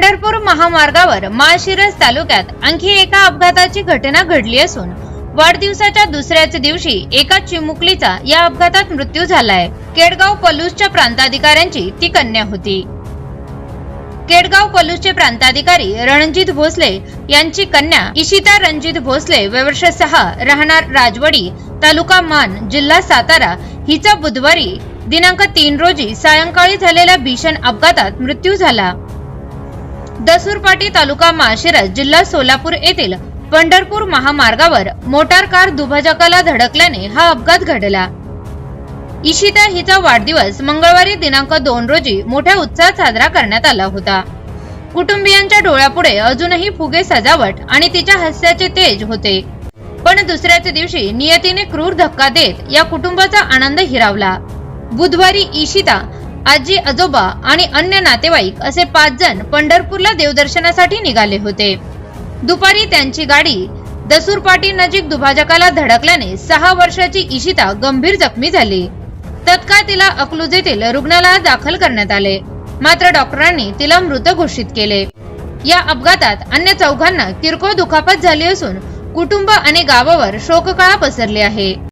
पंढरपूर महामार्गावर माळशिरस तालुक्यात आणखी एका अपघाताची घटना घडली असून वाढदिवसाच्या दुसऱ्याच दिवशी एका चिमुकलीचा या अपघातात मृत्यू झालाय. केडगाव पलूसच्या प्रांताधिकाऱ्यांची ती कन्या होती. केडगाव पलूसचे प्रांताधिकारी रणजित भोसले यांची कन्या इशिता रणजित भोसले वर्ष सहा राहणार राजवडी तालुका मान जिल्हा सातारा हिचा बुधवारी दिनांक तीन रोजी सायंकाळी झालेल्या भीषण अपघातात मृत्यू झाला. दसूरपाटी तालुका माळशिरस जिल्हा सोलापूर येथील पंढरपूर महामार्गावर मोटार कार दुभाजकाला धडकल्याने हा अपघात घडला. इशिता हिचा वाढदिवस मंगळवारी दिनांक दोन रोजी मोठ्या उत्साहात साजरा करण्यात आला होता. कुटुंबियांच्या डोळ्यापुढे अजूनही फुगे सजावट आणि तिच्या हास्याचे तेज होते. पण दुसऱ्याच दिवशी नियतीने क्रूर धक्का देत या कुटुंबाचा आनंद हिरावला. बुधवारी इशिता आजी आजोबा आणि अन्य नातेवाईक असे पाच जण पंढरपूरला देवदर्शनासाठी निघाले होते. दुपारी त्यांची गाडी दसूरपाटी नजीक दुभाजकाला धडकल्याने सहा वर्षाची इशिता गंभीर जखमी झाली. तत्काळ तिला अकलूज येथील रुग्णालयात दाखल करण्यात आले. मात्र डॉक्टरांनी तिला मृत घोषित केले. या अपघातात अन्य चौघांना किरकोळ दुखापत झाली असून कुटुंब आणि गावावर शोककळा पसरली आहे.